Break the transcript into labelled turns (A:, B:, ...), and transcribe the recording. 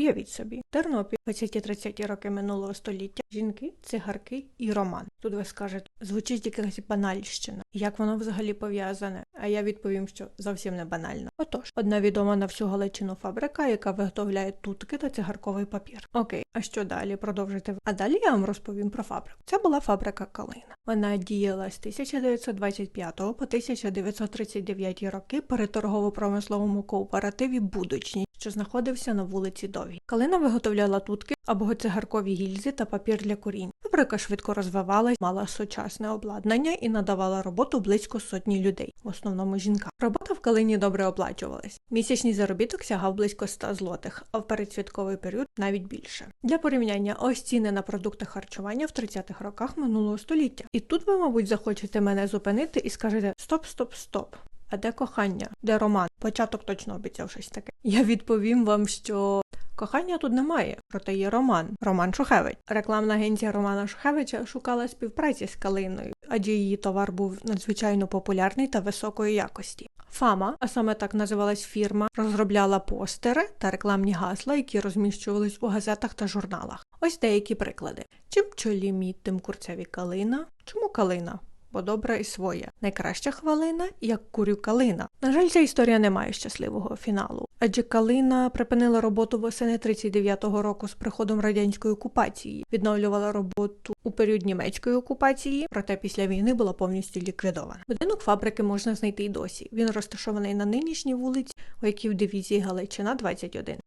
A: Уявіть собі, Тернопіль, 20-30 роки минулого століття, жінки, цигарки і роман. Тут ви скажете, звучить якась банальщина. Як воно взагалі пов'язане? А я відповім, що зовсім не банально. Отож, одна відома на всю Галичину фабрика, яка виготовляє тутки та цигарковий папір. Окей, а що далі? Продовжити? А далі я вам розповім про фабрику. Це була фабрика Калина. Вона діяла з 1925 по 1939 роки при торгово-промисловому кооперативі Будочні, що знаходився на вулиці Довгій. Калина виготовляла тутки або цигаркові гільзи та папір для курінь. Фабрика швидко розвивалась, мала сучасне обладнання і надавала роботу близько сотні людей, в основному жінкам. Робота в Калині добре оплачувалась. Місячний заробіток сягав близько 100 злотих, а в передсвятковий період навіть більше. Для порівняння ось ціни на продукти харчування в 30-х роках минулого століття. І тут ви, мабуть, захочете мене зупинити і скажете стоп, стоп, стоп. А де кохання? Де роман? Початок точно обіцяв щось таке. Я відповім вам, що кохання тут немає, проте є роман. Роман Шухевич. Рекламна агенція Романа Шухевича шукала співпраці з Калиною, адже її товар був надзвичайно популярний та високої якості. Фама, а саме так називалась фірма, розробляла постери та рекламні гасла, які розміщувались у газетах та журналах. Ось деякі приклади: чим чолі мій, тим курцеві калина. Чому калина? Бо добра і своя. Найкраща хвалина, як курю калина. На жаль, ця історія не має щасливого фіналу. Адже калина припинила роботу восени 39-го року з приходом радянської окупації, відновлювала роботу у період німецької окупації, проте після війни була повністю ліквідована. Будинок фабрики можна знайти й досі. Він розташований на нинішній вулиці, у якій в дивізії Галичина 21.